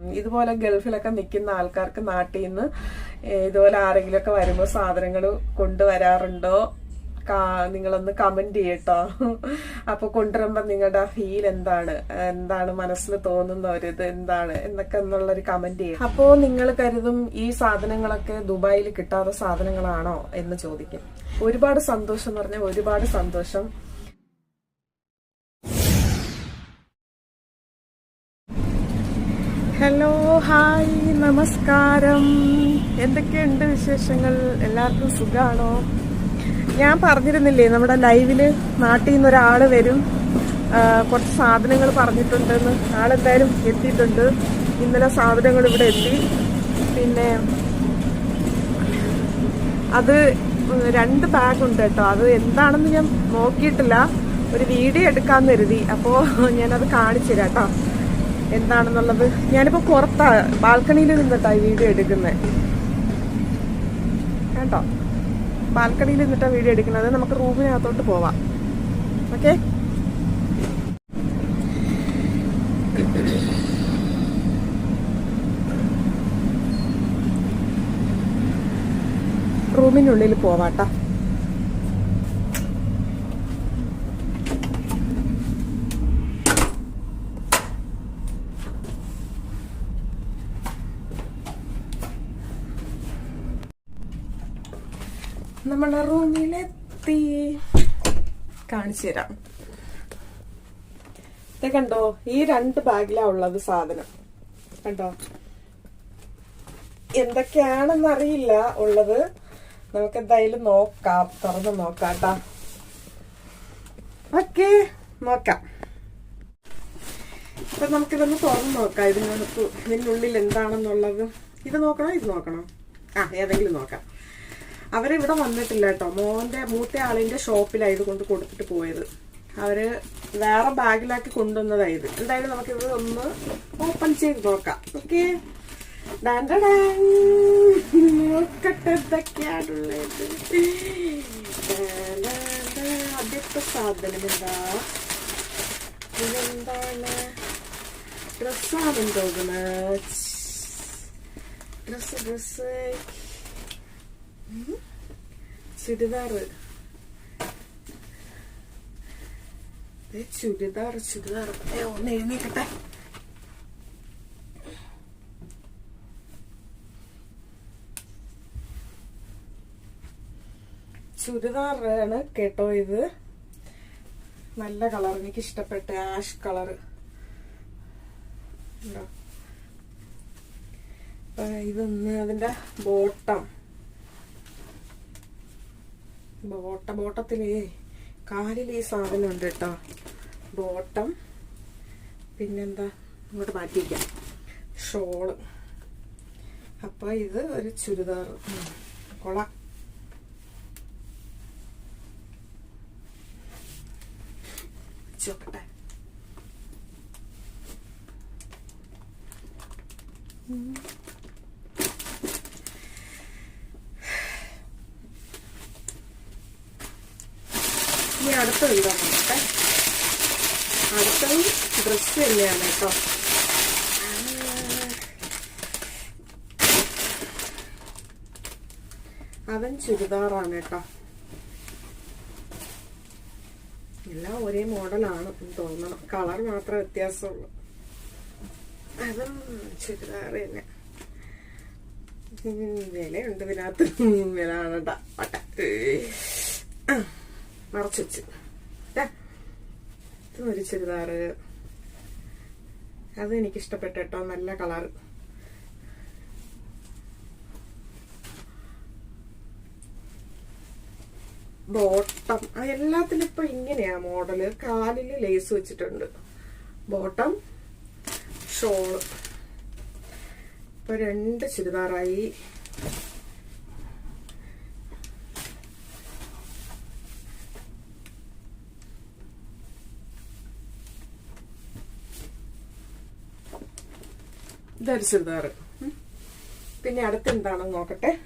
ഇതുപോലെ ഗൾഫിലൊക്കെ നിൽക്കുന്ന ആൾക്കാർക്ക് നാട്ടിൽ നിന്ന് ഇതുപോലെ ആരെങ്കിലുമൊക്കെ വരുമ്പോൾ സാധനങ്ങൾ കൊണ്ടുവരാറുണ്ടോ? നിങ്ങളൊന്ന് കമന്റ് ചെയ്യട്ടോ. അപ്പൊ കൊണ്ടുവരുമ്പോ നിങ്ങളുടെ ഫീൽ എന്താണ്? എന്താണ് മനസ്സിൽ തോന്നുന്ന ഒരു ഇത് എന്താണ്? എന്നൊക്കെ എന്നുള്ളൊരു കമന്റ് ചെയ്യും. അപ്പോ നിങ്ങൾ കരുതും ഈ സാധനങ്ങളൊക്കെ ദുബായിൽ കിട്ടാത്ത സാധനങ്ങളാണോ എന്ന് ചോദിക്കും. ഒരുപാട് സന്തോഷം എന്ന് പറഞ്ഞാൽ ഒരുപാട് സന്തോഷം. ഹലോ ഹായ് നമസ്കാരം. എന്തൊക്കെയുണ്ട് വിശേഷങ്ങൾ? എല്ലാവർക്കും സുഖാണോ? ഞാൻ പറഞ്ഞിരുന്നില്ലേ നമ്മുടെ ലൈവിൽ നാട്ടിൽ നിന്ന് ഒരാൾ വരും. കുറച്ച് സാധനങ്ങൾ പറഞ്ഞിട്ടുണ്ടെന്ന്. ആളെന്തായാലും എത്തിയിട്ടുണ്ട്. ഇന്നലെ സാധനങ്ങൾ ഇവിടെ എത്തി. പിന്നെ അത് രണ്ട് ബാഗ് ഉണ്ട് കേട്ടോ. അത് എന്താണെന്ന് ഞാൻ നോക്കിയിട്ടില്ല. ഒരു വീഡിയോ എടുക്കാമെന്ന് കരുതി. അപ്പോൾ ഞാനത് കാണിച്ചു തരാം കേട്ടോ. എന്താണെന്നുള്ളത്. ഞാനിപ്പോ പുറത്താ ബാൽക്കണിയിൽ നിന്നിട്ടാ വീഡിയോ എടുക്കുന്നത് കേട്ടോ? ബാൽക്കണിയിൽ നിന്നിട്ടാ വീഡിയോ എടുക്കുന്നത് നമുക്ക് റൂമിനകത്തോട്ട് പോവാം. ഓക്കെ? റൂമിനുള്ളിൽ പോവാട്ടാ നമ്മളെ റൂമിലെത്തി. കാണിച്ചു തരാം കണ്ടോ ഈ രണ്ട് ബാഗിലാ ഉള്ളത് സാധനം. കണ്ടോ? എന്തൊക്കെയാണെന്ന് അറിയില്ല ഉള്ളത്. നമുക്ക് എന്തായാലും നോക്കാം. തുറന്ന് നോക്കാം കേട്ടാ ഓക്കെ നോക്കാം. അപ്പൊ നമുക്കിതൊന്ന് തുറന്ന് നോക്കാം. ഇതിനകത്ത് ഇതിനുള്ളിൽ എന്താണെന്നുള്ളത്. ഇത് നോക്കണോ? ഇത് നോക്കണോ? ആ ഏതെങ്കിലും നോക്കാം. അവരിവിടെ വന്നിട്ടില്ല കേട്ടോ മോന്റെ മൂത്ത ആളിന്റെ ഷോപ്പിലാണ് ഇത് കൊണ്ട് കൊടുത്തിട്ട് പോയത്. അവർ വേറെ ബാഗിലാക്കി കൊണ്ടുവന്നതായത്. എന്തായാലും നമുക്ക് നമുക്കിത് ഒന്ന് ഓപ്പൺ ചെയ്ത് നോക്കാം. ഓക്കെ? ആദ്യത്തെ സാധനം എന്താ? ഇതെന്താണ്? ഡ്രസ്സാണെന്ന് തോന്നുന്നത് ഡ്രസ് ഡ്രസ് ചുരിദാറ് ചുരിദാറ് ഏ, ഒന്ന് എഴുന്നേക്കട്ടെ. ചുരിദാറാണ് കേട്ടോ ഇത്. നല്ല കളർ എനിക്ക് ഇഷ്ടപ്പെട്ട ആഷ് കളർ. ഇതൊന്ന് അതിന്റെ ബോട്ടം. ബോട്ട ബോട്ടത്തിലേ കാലിൽ ഈ സാധനം ഉണ്ട് കേട്ടോ. ബോട്ടം. പിന്നെന്താ? ഇങ്ങോട്ട് മാറ്റിക്കാം ഷോൾ. അപ്പൊ ഇത് ഒരു ചുരിദാർ. ഉം, കൊള്ളാം ചോക്കട്ടെ ഇനി അടുത്ത വീടാണ് നോക്കട്ടെ. അടുത്തത് ഡ്രസ്സ് തന്നെയാണ് കേട്ടോ. അവൻ ചുരിദാറാണ് കേട്ടോ. എല്ലാം ഒരേ മോഡലാണ് തോന്നണം. കളർ മാത്രം വ്യത്യാസമുള്ളൂ. അതും ചുരിദാർ തന്നെ. വിലയുണ്ട് ഇതിനകത്ത്. വില കാണണ്ട. പട്ട. മറച്ചു വെച്ച് ഇത് ഒരു ചുരിദാറ്. അത് എനിക്ക് ഇഷ്ടപ്പെട്ടു കേട്ടോ നല്ല കളർ. ബോട്ടം. എല്ലാത്തിലും ഇപ്പൊ ഇങ്ങനെയാ മോഡൽ. കാലിൽ ലേസ് വെച്ചിട്ടുണ്ട്. Bottom shawl. ഇപ്പൊ രണ്ട് ചുരിദാറായി. ഇതൊരു ചുരിദാറ്. ഉം. പിന്നെ അടുത്ത് എന്താണെന്ന് നോക്കട്ടെ.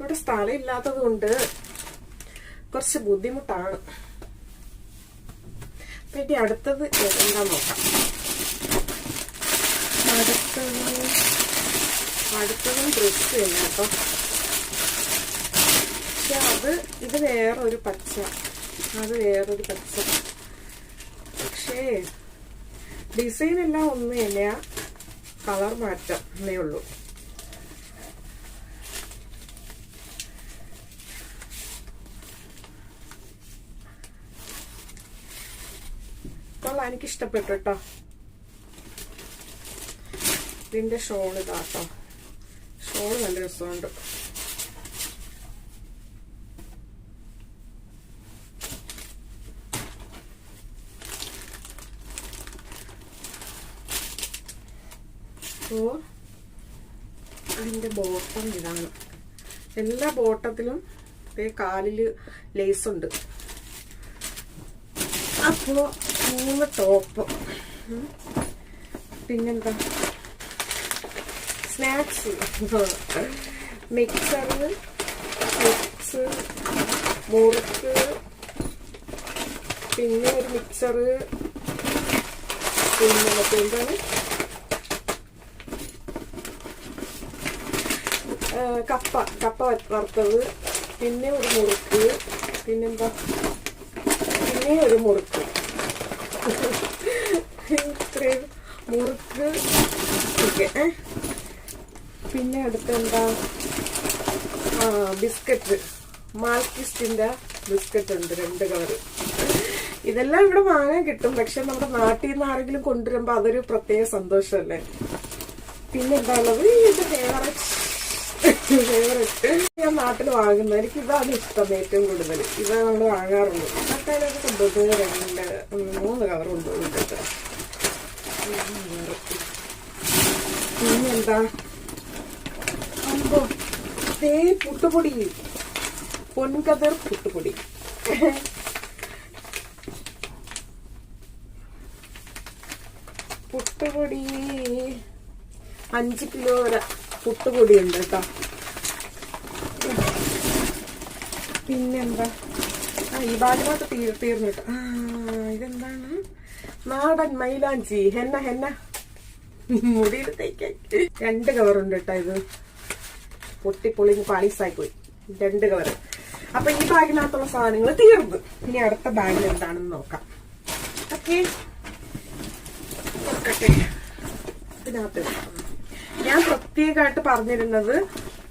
ഇവിടെ സ്ഥലം ഇല്ലാത്തത് കൊണ്ട് കുറച്ച് ബുദ്ധിമുട്ടാണ്. പിന്നെ അടുത്തത് എന്താ നോക്കാം. അടുത്തത് അടുത്തതും ഡ്രസ്സ് തന്നെ കേട്ടോ. പക്ഷെ അത് ഇത് വേറൊരു പച്ച. അത് വേറൊരു പച്ച. പക്ഷേ ഡിസൈൻ എല്ലാം ഒന്ന് കളർ മാറ്റം എന്നേ ഉള്ളൂ. കൊള്ളാം എനിക്ക് ഇഷ്ടപ്പെട്ടു കേട്ടോ ഇതിന്റെ ഷോൾ ഇതാട്ടോ ഷോൾ നല്ല രസമുണ്ട്. അപ്പോൾ അതിന്റെ ബോട്ടം ഇതാണ്. എല്ലാ ബോട്ടത്തിലും കാലിൽ കാലിൽ ലേസ് ഉണ്ട്. അപ്പോൾ മൂന്ന് ടോപ്പ്. പിന്നെന്താ? സ്നാക്സ് മിക്സർ മിക്സ് മുറുക്ക് പിന്നെ ഒരു മിക്സർ പിന്നെ എന്താണ്? കപ്പ. കപ്പ വറുത്തത്. പിന്നെ ഒരു മുറുക്ക്. പിന്നെന്താ? പിന്നെ ഒരു മുറുക്ക്. ഇത്രയും മുറുക്ക്. ഒക്കെ പിന്നെ അടുത്ത് എന്താ ആ ബിസ്ക്കറ്റ്. മാൽക്കിസ്റ്റിന്റെ ബിസ്ക്കറ്റ് ഉണ്ട് രണ്ട് കളറ്. ഇതെല്ലാം ഇവിടെ വാങ്ങാൻ കിട്ടും. പക്ഷെ നമ്മുടെ നാട്ടിൽ നിന്ന് ആരെങ്കിലും കൊണ്ടുവരുമ്പോ അതൊരു പ്രത്യേക സന്തോഷമല്ലേ? പിന്നെ എന്താ ഉള്ളത്? ഇത് ഫേവററ്റ് ഫേവററ്റ് ഞാൻ നാട്ടിൽ വാങ്ങുന്നത്. എനിക്ക് ഇതാണ് ഇഷ്ടം ഏറ്റവും കൂടുതൽ. ഇത് നമ്മൾ വാങ്ങാറുള്ളൂ തക്കാളിയൊക്കെ കൊണ്ടുപോകുന്നത് രണ്ട് മൂന്ന് കവർ കൊണ്ടുപോകുന്നുണ്ട് പിന്നെന്താ? അമ്പോ ദേ പുട്ടുപൊടി. പൊൻകതിർ പുട്ടുപൊടി. പുട്ടുപൊടി. അഞ്ച് കിലോ വരെ പുട്ടുപൊടി ഉണ്ട് കേട്ടോ. പിന്നെന്താ? ആ ഈ തീർ തീർന്നിട്ട്. ആ ഇതെന്താണ്? നാടൻ മൈലാഞ്ചി. Henna henna. മുടിയിൽ തേക്കാൻ രണ്ട് കവറുണ്ട് കേട്ടോ ഇത്. പൊട്ടിപ്പൊളിഞ്ഞ് പാളീസായി പോയി രണ്ട് കവർ അപ്പൊ ഈ ബാഗിനകത്തുള്ള സാധനങ്ങൾ തീർന്നു. ഇനി അടുത്ത ബാഗിൽ എന്താണെന്ന് നോക്കാം. ഓക്കെ. ഇതിനകത്ത് ഞാൻ പ്രത്യേകമായിട്ട് പറഞ്ഞിരുന്നത്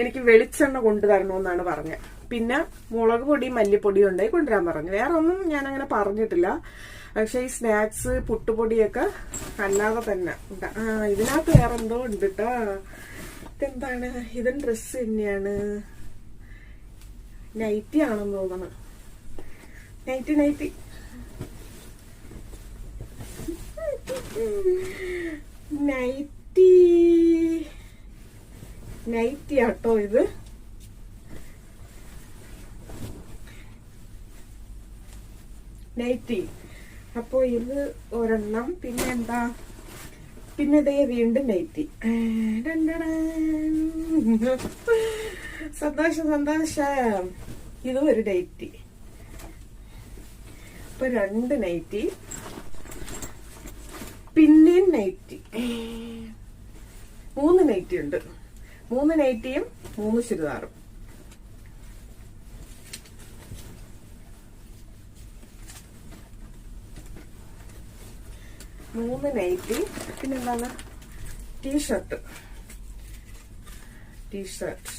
എനിക്ക് വെളിച്ചെണ്ണ കൊണ്ടുതരണമെന്നാണ് പറഞ്ഞത്. പിന്നെ മുളക് പൊടി മല്ലിപ്പൊടി ഉണ്ടായി കൊണ്ടുവരാൻ പറഞ്ഞു. വേറെ ഒന്നും ഞാൻ അങ്ങനെ പറഞ്ഞിട്ടില്ല. പക്ഷെ ഈ സ്നാക്സ് പുട്ടുപൊടിയൊക്കെ അല്ലാതെ തന്നെ. ഇതിനകത്ത് വേറെ എന്തോ ഉണ്ട് കേട്ടോ ഇതെന്താണ്? ഇതും ഡ്രസ് തന്നെയാണ്. നൈറ്റി ആണെന്ന് തോന്നണം നൈറ്റി നൈറ്റി. നൈറ്റി. നൈറ്റി ആട്ടോ ഇത്. നൈറ്റി അപ്പോൾ ഇത് ഒരെണ്ണം പിന്നെ എന്താ? പിന്നെ ഇതേ വീണ്ടും നൈറ്റി ഡണ്ടടാൻ. സന്തോഷം സന്തോഷം. ഇതും ഒരു നൈറ്റി അപ്പൊ രണ്ട് നൈറ്റി പിന്നെയും നൈറ്റി മൂന്ന് നൈറ്റി ഉണ്ട് മൂന്ന് നൈറ്റിയും മൂന്ന് ചുരിദാറും. മൂന്ന് നൈറ്റി പിന്നെന്താണ് ടീഷർട്ട് ടീഷർട്ട്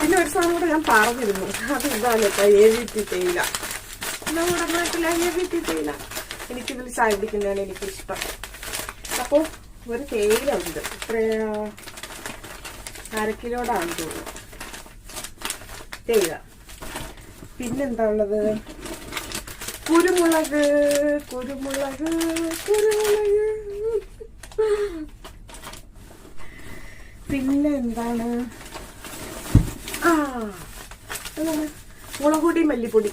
പിന്നെ ഒരു സാധനം കൂടെ ഞാൻ പറഞ്ഞിരുന്നു. അത് ഇതാണ് കേട്ടോ? എ വി ടി തേയില. നമ്മുടെ നാട്ടിലെ എ വി ടി തേയില? എനിക്കിതിൽ ചായ പിടിക്കുന്നതാണ് എനിക്കിഷ്ടം. അപ്പോൾ ഒരു തേയില ഉണ്ട്. ഇത്ര അര കിലോടാണ് തോന്നുന്നു. തേയില. പിന്നെന്താ ഉള്ളത്? കുരുമുളക് കുരുമുളക് കുരുമുളക്. പിന്നെ എന്താണ്? ആ എന്താണ്? മുളകുപൊടി മല്ലിപ്പൊടി.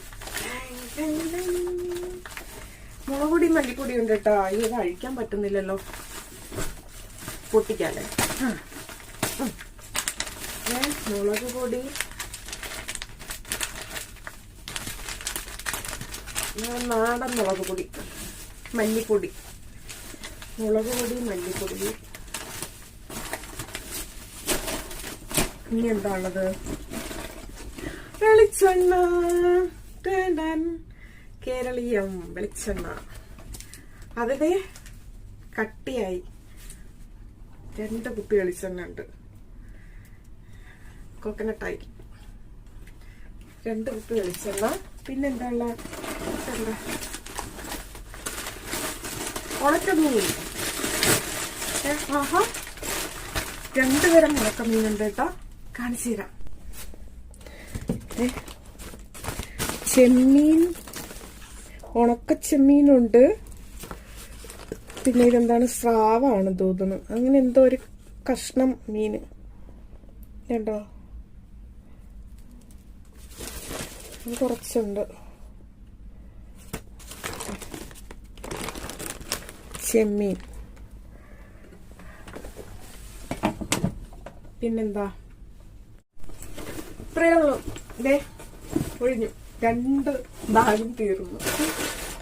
മുളകുപൊടി മല്ലിപ്പൊടി ഉണ്ട് കേട്ടോ. ഈ ഇത് അഴിക്കാൻ പറ്റുന്നില്ലല്ലോ. പൊട്ടിക്കാല്ലേ. മുളക് പൊടി നാടൻ മുളക് പൊടി മല്ലിപ്പൊടി. മുളക് പൊടി മല്ലിപ്പൊടി. ഇനി എന്താണത് വെളിച്ചെണ്ണ. കേരളീയം വെളിച്ചെണ്ണ. അതിലെ കട്ടിയായി. രണ്ട് കുപ്പി വെളിച്ചെണ്ണ ഉണ്ട്. കോക്കനട്ടായി രണ്ട് കുപ്പി വെളിച്ചെണ്ണ. പിന്നെന്താ ഉണക്ക ഏ, ആഹാ. രണ്ട് തരം ഉണക്കമീനുണ്ട് കേട്ടോ. കാണിച്ചു തരാം. ചെമ്മീൻ ഉണക്ക ചെമ്മീനുണ്ട്. പിന്നെ ഇതെന്താണ്? സ്രാവാണ് തോന്നുന്നു. അങ്ങനെ എന്തോ ഒരു കഷ്ണം മീൻ. കേട്ടോ കുറച്ചുണ്ട്. ചെമ്മീൻ പിന്നെന്താ? ഇത്രയേ ഉള്ളൂ ദേ ഒഴിഞ്ഞു. രണ്ട് ബാഗും തീർന്നു.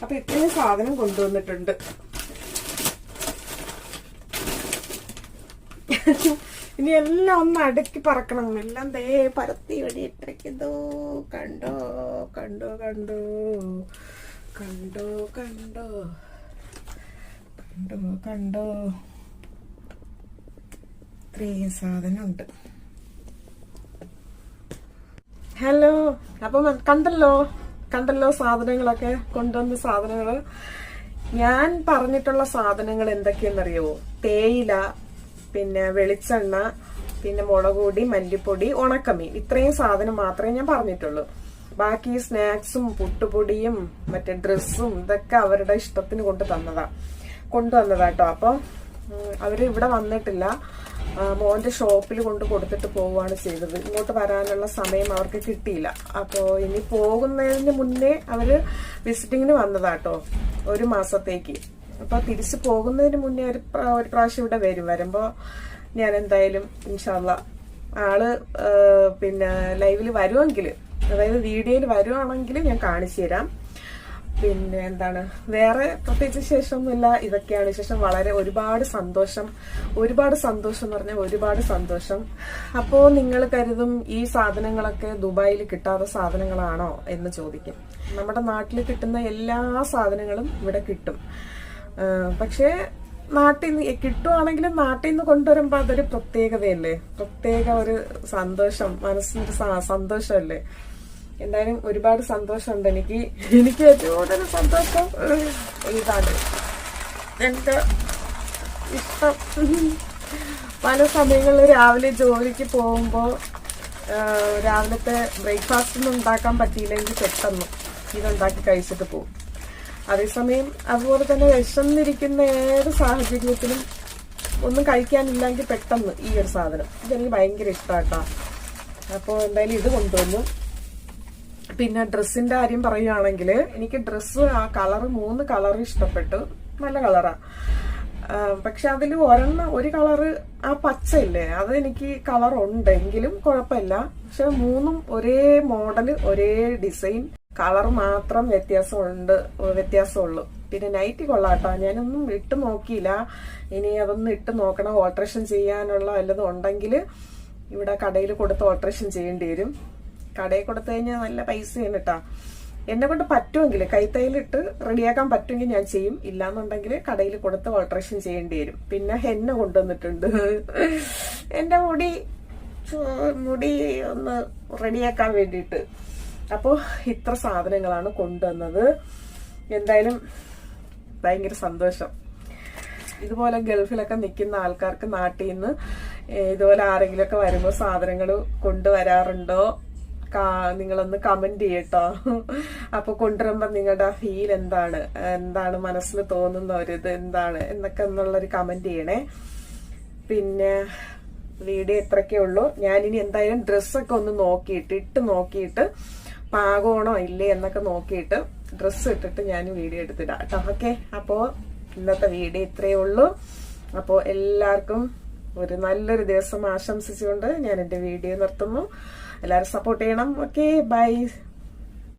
അപ്പൊ ഇത്രയും സാധനം കൊണ്ടുവന്നിട്ടുണ്ട്. ഇനി എല്ലാം ഒന്ന് അടുക്കി പറക്കണം. എല്ലാം ദേ പരത്തി വെടിയിട്ടിരിക്കുന്നു. കണ്ടോ കണ്ടോ കണ്ടോ കണ്ടോ കണ്ടോ. കണ്ടോ കണ്ടോ. ഇത്രയും സാധനമുണ്ട്. ഹലോ അപ്പം കണ്ടല്ലോ കണ്ടല്ലോ സാധനങ്ങളൊക്കെ? കൊണ്ടുവന്ന സാധനങ്ങൾ ഞാൻ പറഞ്ഞിട്ടുള്ള സാധനങ്ങൾ എന്തൊക്കെയെന്നറിയോ തേയില പിന്നെ വെളിച്ചെണ്ണ പിന്നെ മുളക് പൊടി മല്ലിപ്പൊടി ഉണക്കമീൻ. ഇത്രയും സാധനം മാത്രമേ ഞാൻ പറഞ്ഞിട്ടുള്ളൂ. ബാക്കി സ്നാക്സും പുട്ടുപൊടിയും മറ്റേ ഡ്രസ്സും ഇതൊക്കെ അവരുടെ ഇഷ്ടത്തിന് കൊണ്ട് തന്നതാ. കൊണ്ടുവന്നതാ കേട്ടോ അപ്പൊ അവർ ഇവിടെ വന്നിട്ടില്ല. മോന്റെ ഷോപ്പിൽ കൊണ്ട് കൊടുത്തിട്ട് പോവുകയാണ് ചെയ്തത്. ഇങ്ങോട്ട് വരാനുള്ള സമയം അവർക്ക് കിട്ടിയില്ല. അപ്പോ ഇനി പോകുന്നതിന് മുന്നേ അവർ വിസിറ്റിങ്ങിന് വന്നതാട്ടോ ഒരു മാസത്തേക്ക്. അപ്പോൾ തിരിച്ചു പോകുന്നതിന് മുന്നേ ഒരു ഒരു പ്രാവശ്യം ഇവിടെ വരും. വരുമ്പോൾ ഞാൻ എന്തായാലും ഇൻഷാല്ല ആൾ പിന്നെ ലൈവിൽ വരുമെങ്കിൽ അതായത് വീഡിയോയിൽ വരുവാണെങ്കിൽ ഞാൻ കാണിച്ചു തരാം. പിന്നെ എന്താണ്? വേറെ പ്രത്യേകിച്ച് ശേഷമൊന്നുമില്ല ഇതൊക്കെയാണ് ശേഷം വളരെ ഒരുപാട് സന്തോഷം. ഒരുപാട് സന്തോഷം എന്ന് പറഞ്ഞാൽ ഒരുപാട് സന്തോഷം. അപ്പോ നിങ്ങൾ കരുതും ഈ സാധനങ്ങളൊക്കെ ദുബായിൽ കിട്ടാത്ത സാധനങ്ങളാണോ എന്ന് ചോദിക്കും. നമ്മുടെ നാട്ടിൽ കിട്ടുന്ന എല്ലാ സാധനങ്ങളും ഇവിടെ കിട്ടും. പക്ഷേ നാട്ടിൽ നിന്ന് കിട്ടുവാണെങ്കിലും നാട്ടിൽ നിന്ന് കൊണ്ടുവരുമ്പോൾ അതൊരു പ്രത്യേകതയല്ലേ? പ്രത്യേക ഒരു സന്തോഷം. മനസ്സിനൊരു സന്തോഷമല്ലേ? എന്തായാലും ഒരുപാട് സന്തോഷമുണ്ട്. എനിക്ക് എനിക്ക് ഏറ്റവും കൂടുതൽ സന്തോഷം ഇതാണ്. എന്റെ ഇഷ്ടം. പല സമയങ്ങളിൽ രാവിലെ ജോലിക്ക് പോകുമ്പോൾ രാവിലത്തെ ബ്രേക്ക്ഫാസ്റ്റ് ഒന്നും ഉണ്ടാക്കാൻ പറ്റിയില്ലെങ്കിൽ പെട്ടെന്ന് ഇതുണ്ടാക്കി കഴിച്ചിട്ട് പോകും. അതേസമയം അതുപോലെ തന്നെ വിശന്നിരിക്കുന്ന ഏത് സാഹചര്യത്തിലും ഒന്നും കഴിക്കാനില്ലെങ്കിൽ പെട്ടെന്ന് ഈ ഒരു സാധനം. ഇതെനിക്ക് ഭയങ്കര ഇഷ്ടമാട്ടോ അപ്പോൾ എന്തായാലും ഇത് കൊണ്ടുവന്നു. പിന്നെ ഡ്രസ്സിന്റെ കാര്യം പറയുകയാണെങ്കിൽ എനിക്ക് ഡ്രസ്സ് ആ കളർ മൂന്ന് കളർ ഇഷ്ടപ്പെട്ടു. നല്ല കളറാ. പക്ഷെ അതിൽ ഒരെണ്ണം ഒരു കളറ് ആ പച്ചയില്ലേ? അത് എനിക്ക് കളർ ഉണ്ട് എങ്കിലും കുഴപ്പമില്ല. പക്ഷെ മൂന്നും ഒരേ മോഡൽ ഒരേ ഡിസൈൻ. കളർ മാത്രം വ്യത്യാസമുണ്ട് വ്യത്യാസമുള്ളൂ. പിന്നെ നൈറ്റ് കൊള്ളാട്ടോ. ഞാനൊന്നും ഇട്ട് നോക്കിയില്ല. ഇനി അതൊന്നും ഇട്ട് നോക്കണം. ഓൾട്രേഷൻ ചെയ്യാനുള്ള വല്ലതും ഉണ്ടെങ്കിൽ ഇവിടെ കടയിൽ കൊടുത്ത് ഓൾട്രേഷൻ ചെയ്യേണ്ടി വരും. കടയിൽ കൊടുത്തു കഴിഞ്ഞാൽ നല്ല പൈസയാണ് കേട്ടാ. എന്നെ കൊണ്ട് പറ്റുമെങ്കിൽ കൈത്തൈലിട്ട് റെഡിയാക്കാൻ പറ്റുമെങ്കിൽ ഞാൻ ചെയ്യും. ഇല്ലാന്നുണ്ടെങ്കിൽ കടയിൽ കൊടുത്ത് ഓൾട്രേഷൻ ചെയ്യേണ്ടി വരും. പിന്നെ ഹെന്ന കൊണ്ടുവന്നിട്ടുണ്ട്. എന്റെ മുടി മുടി ഒന്ന് റെഡിയാക്കാൻ വേണ്ടിയിട്ട്. അപ്പോ ഇത്ര സാധനങ്ങളാണ് കൊണ്ടുവന്നത്. എന്തായാലും ഭയങ്കര സന്തോഷം. ഇതുപോലെ ഗൾഫിലൊക്കെ നിൽക്കുന്ന ആൾക്കാർക്ക് നാട്ടിൽ നിന്ന് ഇതുപോലെ ആരെങ്കിലുമൊക്കെ വരുമ്പോൾ സാധനങ്ങൾ കൊണ്ടുവരാറുണ്ടോ? നിങ്ങളൊന്ന് കമന്റ് ചെയ്യട്ടോ. അപ്പൊ കൊണ്ടുവരുമ്പോ നിങ്ങളുടെ ഫീൽ എന്താണ്? എന്താണ് മനസ്സിൽ തോന്നുന്ന ഒരു ഇത് എന്താണ് എന്നൊക്കെ എന്നുള്ളൊരു കമന്റ് ചെയ്യണേ. പിന്നെ വീഡിയോ എത്രയൊക്കെ ഉള്ളൂ. ഞാനിനി എന്തായാലും ഡ്രസ്സൊക്കെ ഒന്ന് നോക്കിയിട്ട് ഇട്ട് നോക്കിയിട്ട് പാകമാണോ ഇല്ലേ എന്നൊക്കെ നോക്കിയിട്ട് ഡ്രസ്സ് ഇട്ടിട്ട് ഞാൻ വീഡിയോ എടുത്തിടാം കേട്ടോ. ഓക്കെ അപ്പോൾ ഇന്നത്തെ വീഡിയോ ഇത്രയേ ഉള്ളൂ. അപ്പോൾ എല്ലാവർക്കും ഒരു നല്ലൊരു ദിവസം ആശംസിച്ചുകൊണ്ട് ഞാൻ എന്റെ വീഡിയോ നിർത്തുന്നു. എല്ലാവരും സപ്പോർട്ട് ചെയ്യണം. Okay bye